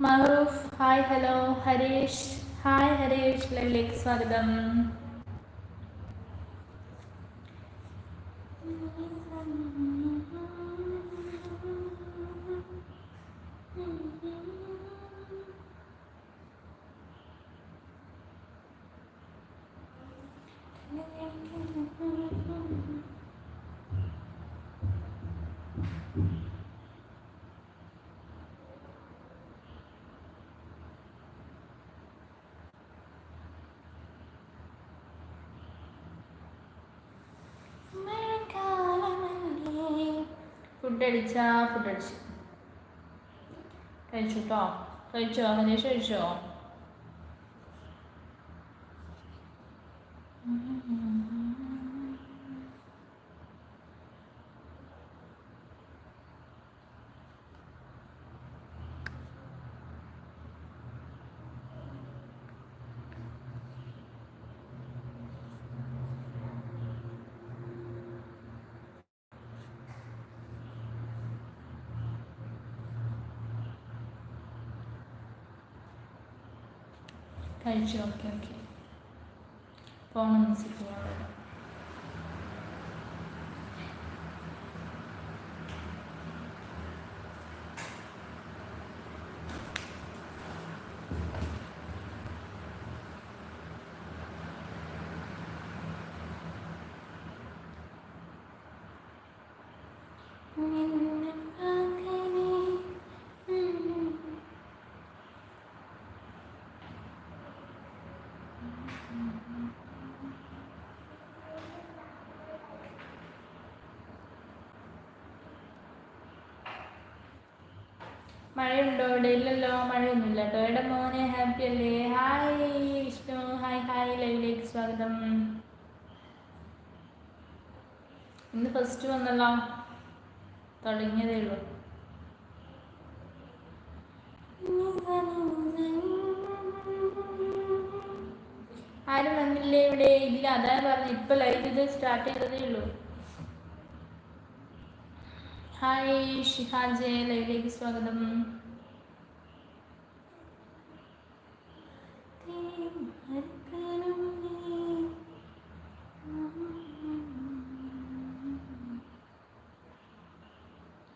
Mahroof hi hello Harish hi Harish ലൈവിലേക്ക് സ്വാഗതം food അടിച്ചാ ഫുഡ് അടിച്ചു. കഴിച്ചു കേട്ടോ കഴിച്ചോ? ഹരീഷ് കഴിച്ചോ കഴിച്ചു ഓക്കെ ഓക്കെ ഫോൺ മിസ് മഴയുണ്ടോ? ഇവിടെ ഇല്ലല്ലോ മഴയൊന്നുമില്ല കേട്ടോ. എവിടെ മോനെ ഹാപ്പി അല്ലേ? ഹായ് വിഷ്ണു. ഹായ് ഹായ് ലൈവിലേക്ക് സ്വാഗതം. ഇന്ന് ഫസ്റ്റ് വന്നല്ലോ. തുടങ്ങിയതേ ഉള്ളൂ. ആരും വന്നില്ലേ ഇവിടെ? ഇല്ല അതാ പറഞ്ഞു. ഇപ്പൊ ലൈവ് ഇത് സ്റ്റാർട്ട് ചെയ്തതേ ഉള്ളൂ. ഹായ് ഷിഹാജെ ലൈവിലേക്ക് സ്വാഗതം.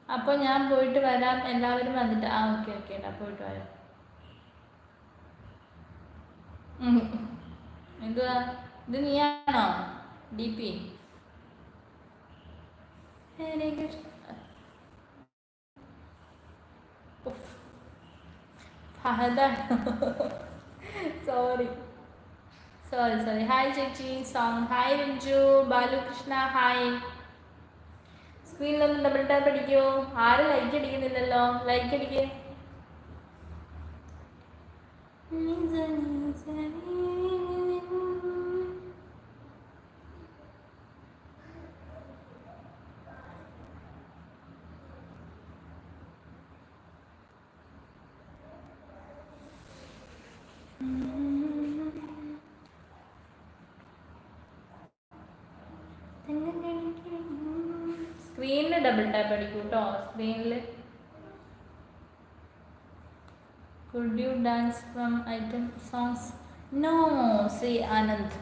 അപ്പോൾ ഞാൻ പോയിട്ട് വരാം. എല്ലാവരും വന്നിട്ട് ആ ഓക്കെ ഓക്കെ ഡാ പോയിട്ട് വരാം. എന്തുവാ? ഇത് നീയാണോ? D P? ഹരേ കൃഷ്ണ. ഫഹദ സോറി സോറി സോറി ഹായ് ചേച്ചി song hi Ranju Balukrishna hi സ്ക്രീനിലൊന്ന് double tap അടിക്കോ. ആരും ലൈക്ക് അടിക്കുന്നില്ലല്ലോ. ലൈക്ക് അടിക്കേ. സ്ക്രീനിൽ ഡബിൾ ടാപ്പ് അടിക്കൂ കേട്ടോ സ്ക്രീനിൽ could you dance from item songs no see Anand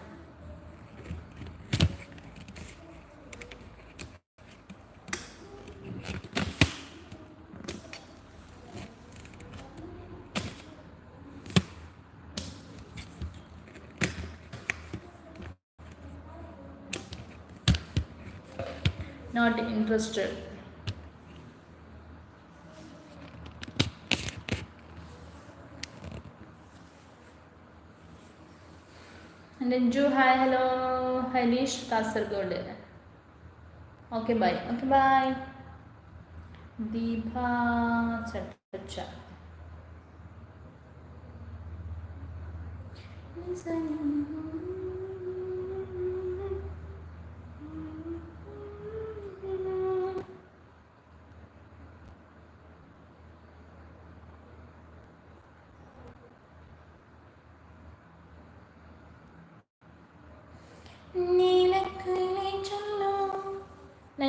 not interested. Ranju hi hello Harish Kasaragod okay bye okay bye Deepa ചട്ടച്ച Nice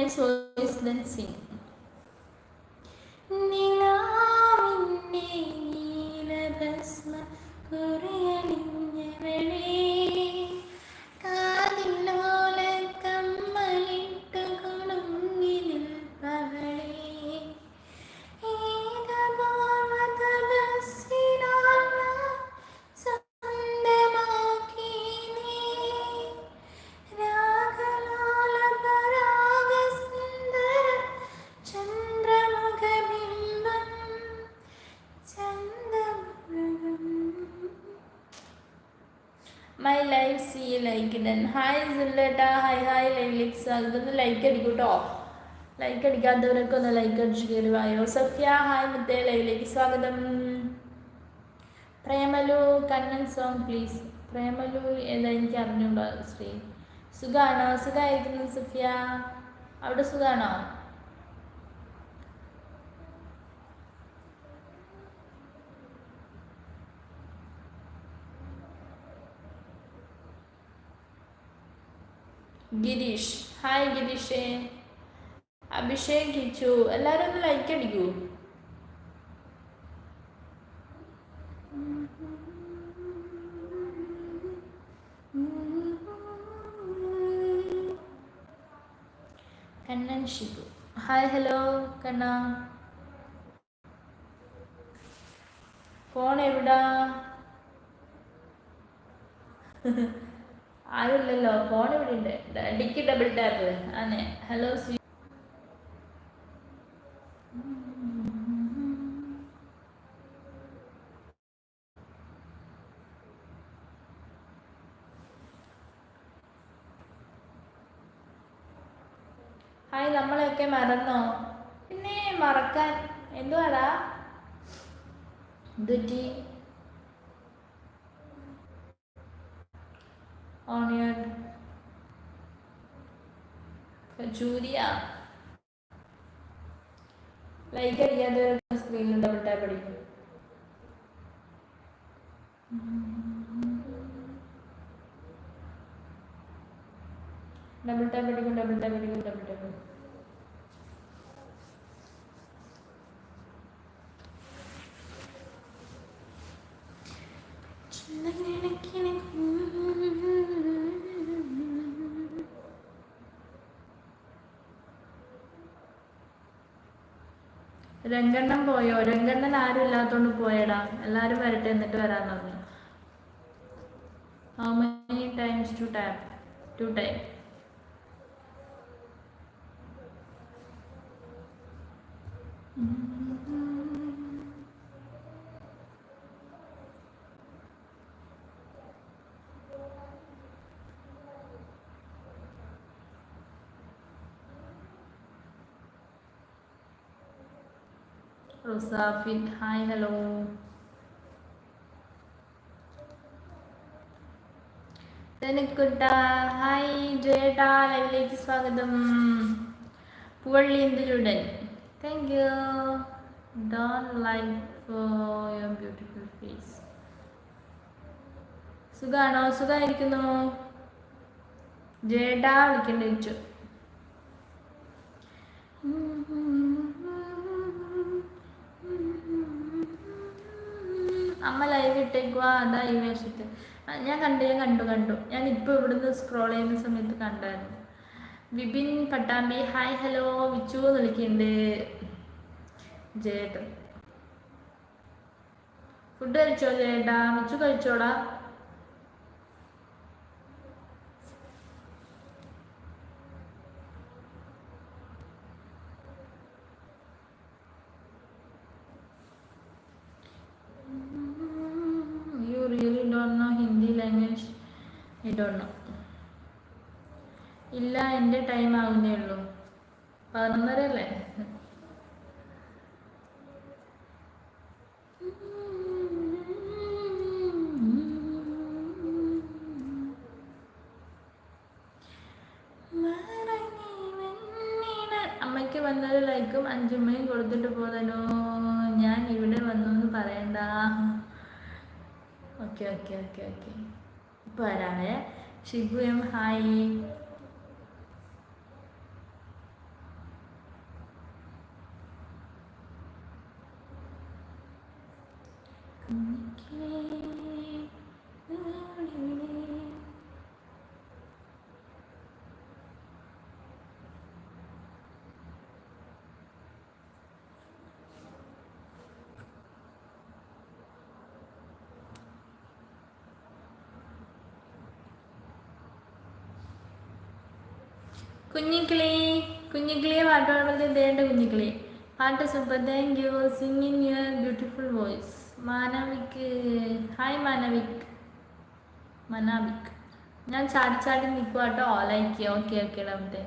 and so is dancing. My life see like done hi സുല്ലേട്ടാ hi hi ലൈവിലേക്ക് സ്വാഗതം ഒന്ന് like അടിക്കും കേട്ടോ like അടിക്കാത്തവരൊക്കെ ഒന്ന് like അടിച്ച് കയറി വായോ. സഫ്യ hi മുത്തേ ലൈവിലേക്ക് സ്വാഗതം. പ്രേമലു കണ്ണൻ സോങ് പ്ലീസ് പ്രേമലു ഏതാ എനിക്ക് അറിഞ്ഞൂടാ ശ്രീ. സുഖാണോ? സുഖമായിരിക്കുന്നു സഫ്യ. അവിടെ സുഖാണോ? ഗിരീഷ്. ഹായ് ഗിരീഷേ. അഭിഷേക് കിച്ചു എല്ലാവരും ഒന്ന് ലൈക്ക് അടിക്കൂ. കണ്ണൻ ഷിബു. ഹായ് ഹലോ കണ്ണ. ഫോൺ എവിടാ? ആരുമില്ലല്ലോ ഫോൺ ഇവിടെ ഉണ്ട്. ഡിക്കി ഡബിൾ ടാപ്പ് അതെ ഹലോ സ്വീ ഹായ് നമ്മളെയൊക്കെ മറന്നോ? പിന്നെ മറക്കാൻ എന്തുവാടാ? എന്തുറ്റി ലൈക്ക് അടിക്കാതെ സ്ക്രീനിൽ ഡബിൾ ടാപ്പ് അടിക്കും ഡബിൾ ടാപ്പ് അടിക്കും ഡബിൾ ടാപ്പ് അടിക്കും. ഡബിൾ ടാപ്പ് രംഗണ്ണം പോയോ? രംഗണ്ണൻ ആരും ഇല്ലാത്തോണ്ട് പോയടാ. എല്ലാരും വരട്ടെ എന്നിട്ട് വരാന്ന് പറഞ്ഞു. How many times to tap two time റോസാഫിൻ hi hello. Hi ജയേട്ടാ ലൈവിലേക്ക് സ്വാഗതം. പുവള്ളിന്തിലുടൻ thank you Don like for your beautiful face സുഖാണോ? സുഖമായിരിക്കുന്നു ജയേട്ടാ വിളിക്കേണ്ടി വെച്ചു അമ്മ ലൈവ് ഇട്ടേക്കുവാ അതാ ഈ വേഷത്തിൽ ഞാൻ കണ്ടു ഞാൻ കണ്ടു കണ്ടു. ഞാൻ ഇപ്പോൾ ഇവിടുന്ന് സ്ക്രോൾ ചെയ്യുന്ന സമയത്ത് കണ്ടായിരുന്നു. വിപിൻ പട്ടാമ്പി ഹായ് ഹലോ വിച്ചു എന്ന് വിളിക്കുന്നുണ്ട് ജയേട്ടൻ. ഫുഡ് കഴിച്ചോ ജയേട്ടാ? Vichu കഴിച്ചോടാ You really don't know Hindi language? I don't know. ഇല്ല എന്റെ ടൈം ആവുന്നേ ഉള്ളൂ പതിനൊന്നര അല്ലേ അമ്മയ്ക്ക് വന്നൊരു ലൈക്കും അഞ്ചുമ്മയും കൊടുത്തിട്ട് പോതനോ ഞാൻ ഇവിടെ വന്നു എന്ന് പറയണ്ട ഓക്കെ ഓക്കെ ഓക്കെ ഇപ്പോൾ വരാമേ ഷിബു എം ഹായ്. കുഞ്ഞിക്കിളി കുഞ്ഞിക്കിളിയെ പാട്ട് പാടുമ്പോൾ ദേണ്ട കുഞ്ഞിക്കിളി. പാട്ട് super thank you singing your beautiful voice Manavik hi Manavik. Manavik. ഞാൻ ചാടി ചാടി നിൽക്കുക കേട്ടോ ലൈക്ക് ഓക്കെ ഓക്കെ ഡൗട്ടെ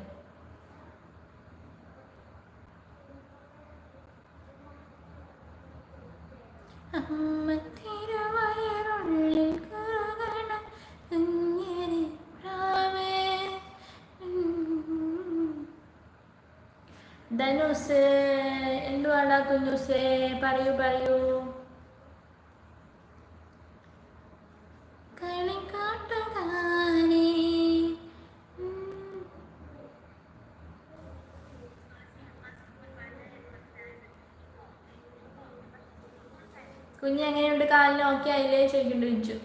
ധനുസ് എന്തുവാടാ കുഞ്ഞുസേ പറയൂ പറയൂ. കളിക്കാട്ടുകാരേ കാലിനെ കുഞ്ഞ് എങ്ങനെയുണ്ട്? കാലിന് ഓക്കെ ആയില്ലേ ചോദിക്കേണ്ടി വെച്ചു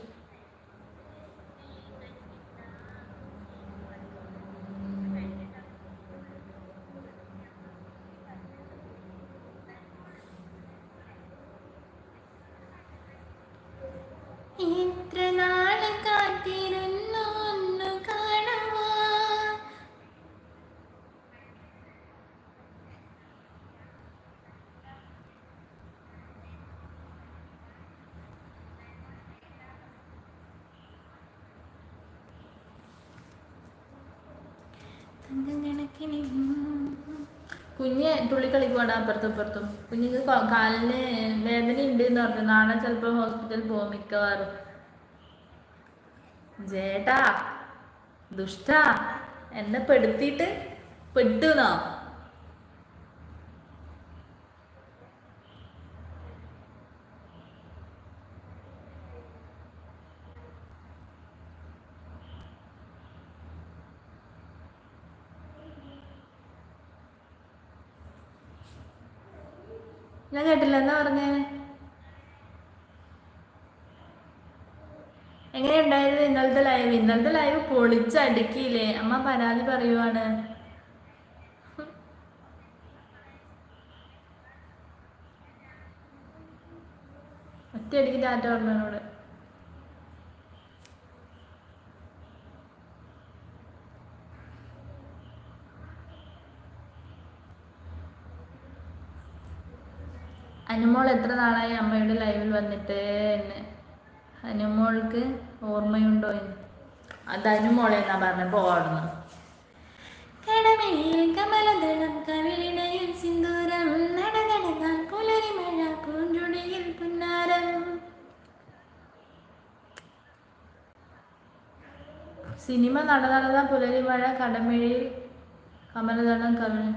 കുഞ്ഞ് തുള്ളി കളിക്കുവാണ് അപ്പുറത്തും ഇപ്പുറത്തും. കുഞ്ഞിക്ക് കാലിന് വേദന ഉണ്ട് എന്ന് പറഞ്ഞു. നാളെ ചിലപ്പോൾ ഹോസ്പിറ്റലിൽ പോകും മിക്കവാറും. ജേട്ടാ ദുഷ്ട എന്നെ പെടുത്തിയിട്ട് പെട്ടുന്നോ ഞാൻ കേട്ടില്ല എന്നാ പറഞ്ഞേ എങ്ങനെയുണ്ടായിരുന്നു ഇന്നലത്തെ ലൈവ് ഇന്നലത്തെ ലൈവ് പൊളിച്ചടുക്കിയില്ലേ. അമ്മ പരാതി പറയുവാണ്. ഒറ്റയടിക്ക് ടാറ്റ പറഞ്ഞോട് അനുമോൾ എത്ര നാളായി അമ്മയുടെ ലൈവിൽ വന്നിട്ട് എന്ന്? അനുമോൾക്ക് ഓർമ്മയുണ്ടോ എന്ന്? അത് അനുമോളെ എന്നാ പറഞ്ഞ പോടുന്നു കടമയിൽ കമലദളം കവിളിണയിൽ സിന്ദൂരം നടനടന്നാൽ പുലരിമഴ പൂഞ്ചുടിയിൽ പുന്നാരം. സിനിമ നടനടന്ന പുലരിമഴ കടമിഴിയിൽ കമലദളം കവിളി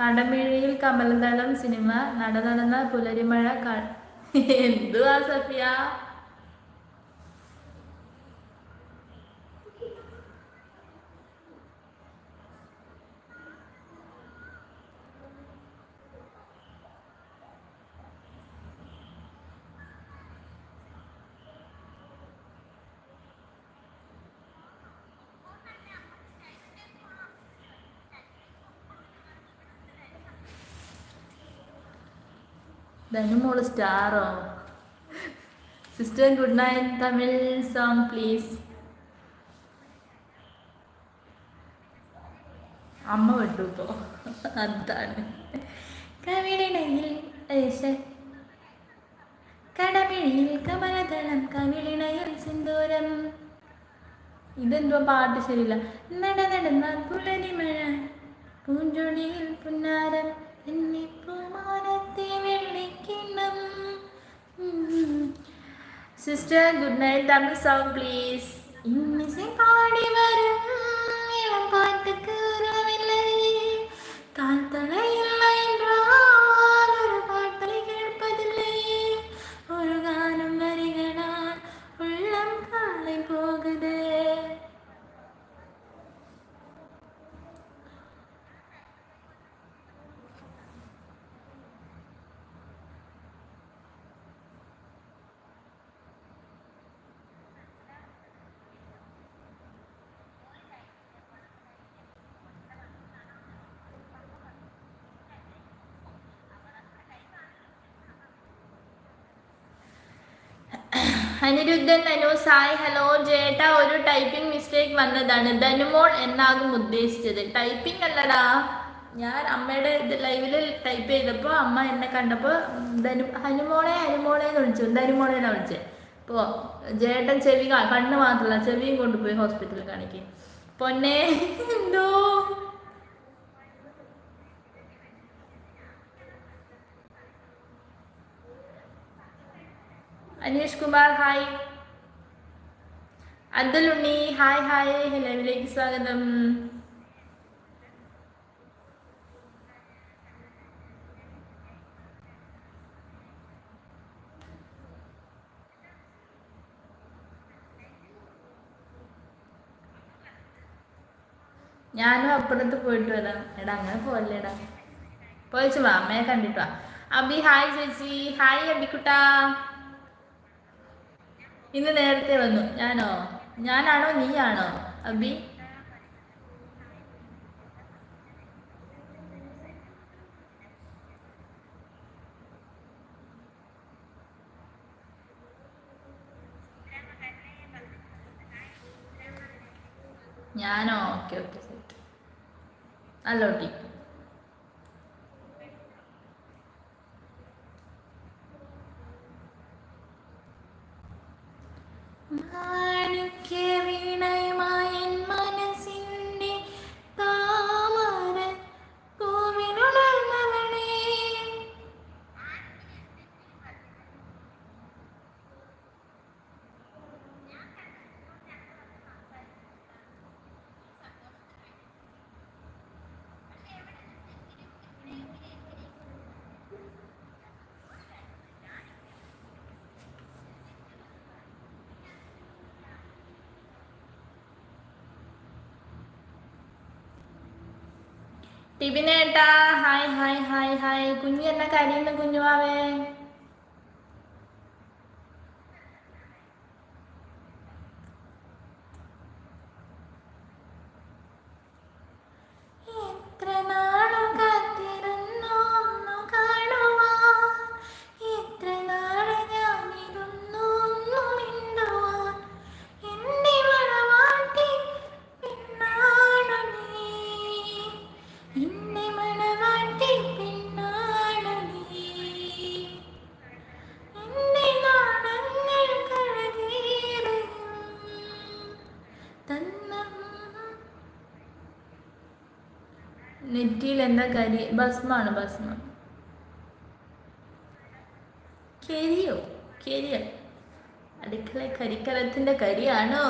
കടമിഴിയിൽ കമലദളം സിനിമ നടനടന്ന പുലരിമഴ ക- എന്തുവാ Safiya? Dhanumol സ്റ്റാറോ? Sister good night. Tamil song please. അമ്മ വിട്ടു ഇപ്പോ അതാണ്. കവിളിണയിൽ. കടമിഴിയിൽ കമലതളം കവിളിണയിൽ സിന്ദൂരം. ഇതെന്തോ പാട്ട് ശരിയില്ല. നട നടന്ന പുലരിമഴ പൂഞ്ചൊടിയിൽ പുന്നാരം. Sister good night Tamil song please இன்னிசை பாடி வரும் இளம் பாட்டுக்கு உறவில்லை. கால் അനിരുദ്ധൻ ധനു സായ് ഹലോ ചേട്ട ഒരു ടൈപ്പിംഗ് മിസ്റ്റേക്ക് വന്നതാണ്. ധനുമോൾ എന്നാകും ഉദ്ദേശിച്ചത്. ടൈപ്പിംഗ് അല്ലടാ. ഞാൻ അമ്മയുടെ ഇത് ലൈവിൽ ടൈപ്പ് ചെയ്തപ്പോൾ അമ്മ എന്നെ കണ്ടപ്പോൾ ധനു ഹനുമോളെ ഹനുമോളെ എന്ന് വിളിച്ചു. ധനുമോളെ എന്നാണ് വിളിച്ചത് അപ്പോൾ ചേട്ടൻ ചെവി കണ്ണ് മാത്രമല്ല ചെവിയും കൊണ്ടുപോയി ഹോസ്പിറ്റലിൽ കാണിക്കും. പൊന്നെ എന്തോ? Aneesh Kumar hi. Abdul Unni hi hi. ലൈവിലേക്ക് സ്വാഗതം. ഞാനും അപ്പുറത്ത് പോയിട്ട് വരാം. എടാ അങ്ങനെ പോവല്ലേടാ. പോയിച്ചു വാ അമ്മയെ കണ്ടിട്ട് വാ. അബി ഹായ് ചേച്ചി. ഹായ് അബിക്കുട്ടാ. ഇന്ന് നേരത്തെ വന്നു. ഞാനോ? ഞാനാണോ നീയാണോ? അബി? ഞാനോ? Okay okay set. നല്ല കുട്ടി മാണിക്യവീണയുമായൻ ടിബിനേട്ടാ ഹായ് ഹായ് ഹായ് ഹായ്. കുഞ്ഞു എന്നെ കരയുന്നു കുഞ്ഞുവാവേ. നെറ്റിയിൽ എന്താ കരി ഭസ്മാണ് ഭസ്മം. കരിയോ? കരിയ. അടുക്കള കരിക്കലത്തിന്റെ കരിയാണോ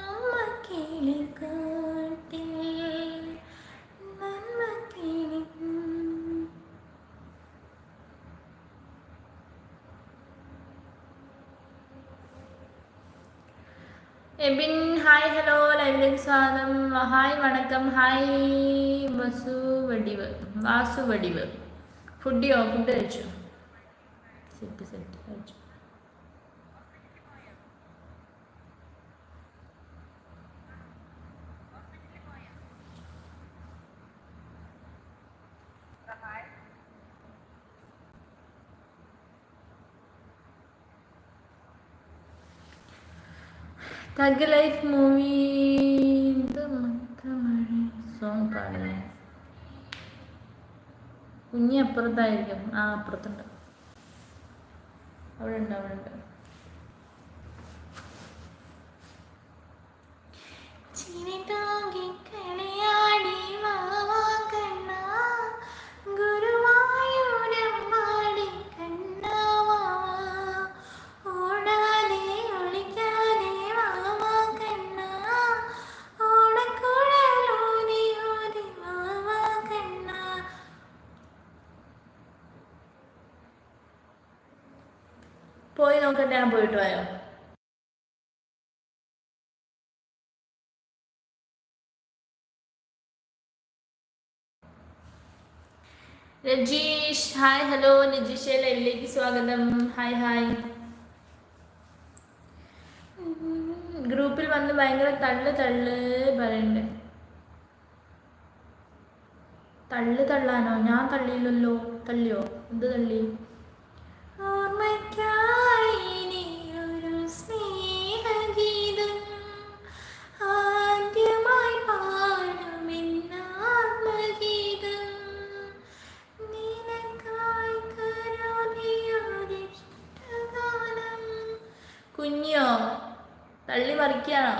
അമ്മ കിളിക്കൂട്ടിൽ നന്മ കിളി എബിൻ ഹായ് ഹലോ ലൈവിലേക്ക് സ്വാഗതം ഹായ് വണക്കം ഹായ് വസു വടിവ് വാസു വടിവ്. ഫുഡിയോ ഫുഡ് കഴിച്ചു? സെറ്റ് സെറ്റ് കഴിച്ചു? തഗ് ലൈഫ് മൂവി സോങ് പാടില്ലേ കുഞ്ഞി അപ്പുറത്തായിരിക്കും. ആ അപ്പുറത്തുണ്ട്. അവിടെ ഉണ്ട് അവിടെ ഉണ്ട് ചിരി നോക്കട്ടെ ഞാൻ പോയിട്ട് പോയോ രജീഷ് ഹായ് ഹലോ രജീഷ് ലൈവിലേക്ക് സ്വാഗതം. Hi hi. ഗ്രൂപ്പിൽ വന്ന് ഭയങ്കര തള്ളു തള്ളു പറയണ്ടേ. തള്ളു തള്ളാനോ? ഞാൻ തള്ളിയില്ലല്ലോ. തള്ളിയോ? എന്ത് തള്ളി? ഓർമ്മയ്ക്കായി കുഞ്ഞോ തള്ളി മറിക്കാണോ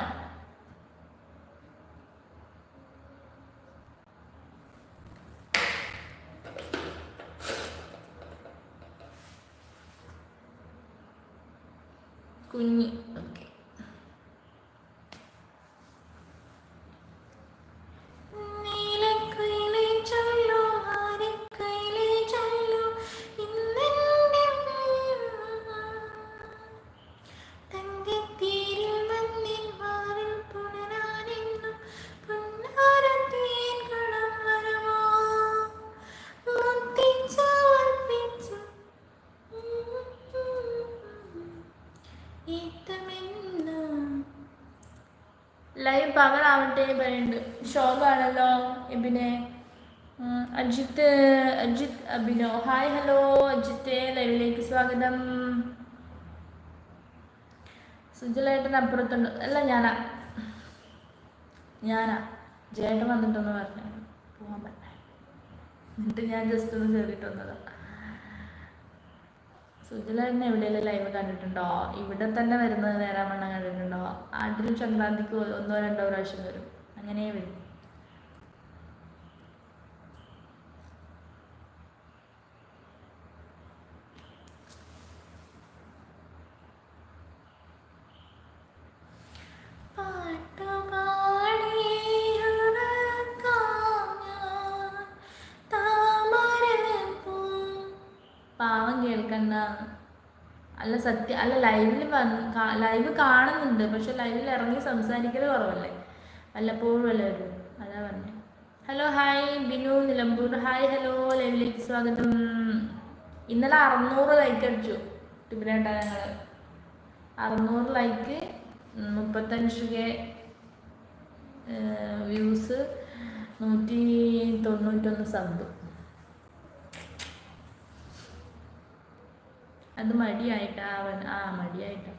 പേരുണ്ട് പറയുന്നുണ്ട്. ഷോക്കാണല്ലോ എബിനെ. അജിത്ത് അജിത്ത് അഭിനോ. ഹായ് ഹലോ അജിത്തെ ലൈവിലേക്ക് സ്വാഗതം. സുജലേട്ടൻ അപ്പുറത്തുണ്ട്. അല്ല ഞാനാ. ഞാനാ. ചേട്ടൻ വന്നിട്ടൊന്ന് പറഞ്ഞു. പോകാൻ പറ്റേ. എന്നിട്ട് ഞാൻ ജസ്റ്റ് ഒന്ന് കയറിയിട്ട് വന്നതാ. സുജലേട്ടൻ എവിടെയെങ്കിലും ലൈവ് കണ്ടിട്ടുണ്ടോ? ഇവിടെ തന്നെ വരുന്നത് നേരാമണ്ണം കണ്ടിട്ടുണ്ടോ? ആണ്ടിൽ സംക്രാന്തിക്ക് ഒന്നോ രണ്ടോ പ്രാവശ്യം വരും. അങ്ങനെ വരും. പാവം കേൾക്കണ്ട. അല്ല സത്യം അല്ല ലൈവിൽ ലൈവ് കാണുന്നുണ്ട് പക്ഷെ ലൈവിൽ ഇറങ്ങി സംസാരിക്കൽ കുറവല്ലേ? വല്ലപ്പോഴും അല്ലേ വരൂ അതാ പറഞ്ഞു. Hello hi Binu Nilambur. Hi hello ലൈവിലേക്ക് സ്വാഗതം. ഇന്നലെ അറുന്നൂറ് ലൈക്ക് അടിച്ചു. ടിബിനേട്ടാ ഞങ്ങൾ അറുന്നൂറ് ലൈക്ക് മുപ്പത്തഞ്ച് കെ വ്യൂസ് നൂറ്റി തൊണ്ണൂറ്റൊന്ന് സബ് അത് മടിയായിട്ടാ അവൻ ആ മടിയായിട്ടാ.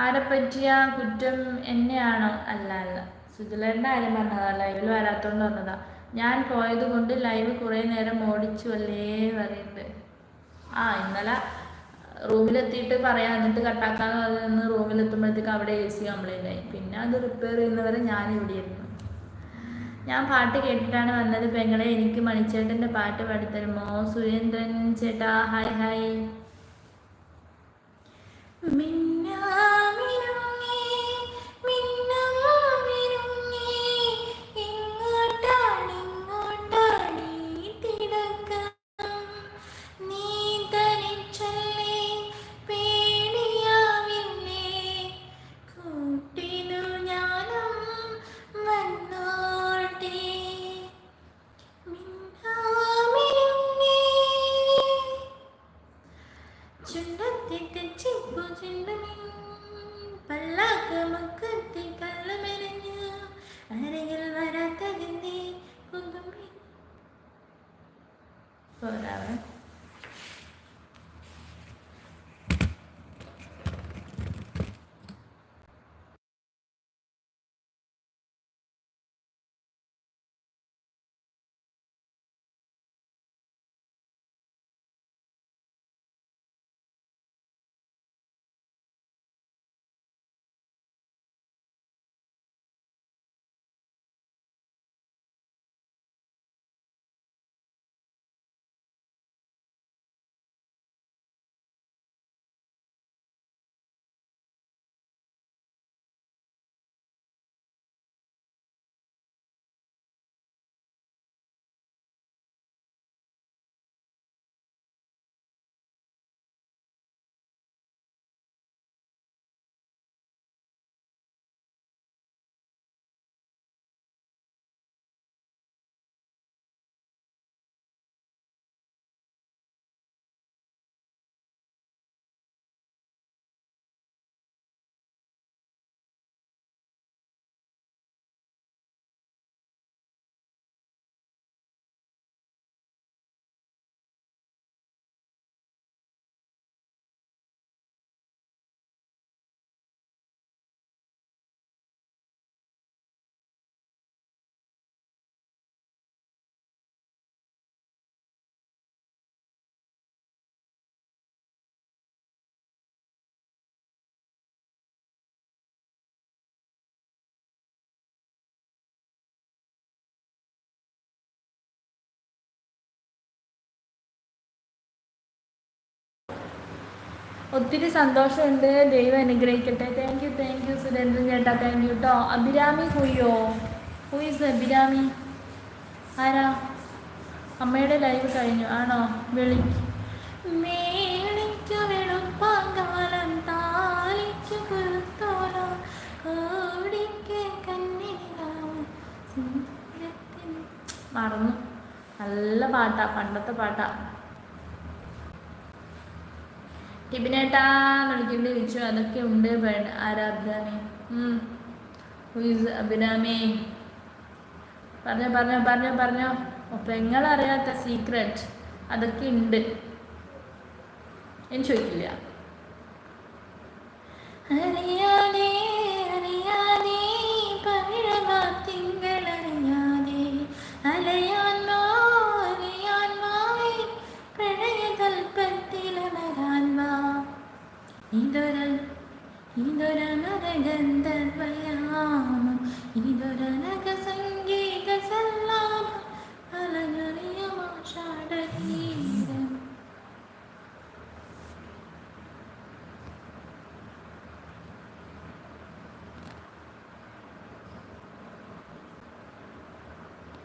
ആരെ പറ്റിയ കുറ്റം എന്നെയാണോ? അല്ല അല്ല സുജലേട്ടന്റെ കാര്യം പറഞ്ഞതാ. ലൈവിൽ വരാത്തോണ്ട് പറഞ്ഞതാ ഞാൻ പോയത് കൊണ്ട് ലൈവ് കുറേ നേരം ഓടിച്ചു അല്ലേ പറയുന്നുണ്ട് ആ ഇന്നലെ റൂമിലെത്തിയിട്ട് പറയാം എന്നിട്ട് കട്ടാക്കാന്ന് പറഞ്ഞ് റൂമിലെത്തുമ്പോഴത്തേക്ക് അവിടെ എ സി കംപ്ലൈന്റ് ആയി. പിന്നെ അത് റിപ്പയർ ചെയ്യുന്നവരെ ഞാൻ ഇവിടെ ഇരുന്നു ഞാൻ പാട്ട് കേട്ടിട്ടാണ് വന്നത്. പെങ്ങളെ എനിക്ക് മണിച്ചേട്ടന്റെ പാട്ട് പാടിത്തരുമോ? സുരേന്ദ്രൻ ചേട്ടാ ഹായ് ഹായ് മിന്നാമിനുങ്ങി, ഒത്തിരി സന്തോഷമുണ്ട്. ദൈവം അനുഗ്രഹിക്കട്ടെ. Thank you thank you Surendran ചേട്ടാ. താങ്ക് യു കേട്ടോ അഭിരാമി ഹുയ്യോ ഹുയിസ് അഭിരാമി? ആരാ? അമ്മയുടെ ലൈവ് കഴിഞ്ഞു. ആണോ? വിളി. മേളിക്കു വെളുപ്പാങ്കാലം താലിക്കു കുരുത്തോലോ കോടിക്ക് കന്നിനിലാവ് സുന്ദരത്തിൻ മറന്നു. നല്ല പാട്ടാ. പണ്ടത്തെ പാട്ടാ. ടിബിനേട്ടാ വിളിക്കേണ്ടി വിളിച്ചു അതൊക്കെ ഉണ്ട് ആരാ അഭിരാമി അഭിരാമി. പറഞ്ഞോ പറഞ്ഞോ പറഞ്ഞോ പറഞ്ഞോ. പെങ്ങളറിയാത്ത സീക്രട്ട് അതൊക്കെ ഉണ്ട്. എന്ന് ചോദിക്കില്ല. അറിയാനേ അറിയാതെ ഇതൊരൻ ഇതൊരനരഗന്ധർവയാമം ഇതൊരനക സംഗീത സല്ലാപം. അലങ്ങറിയ മാഷാടീ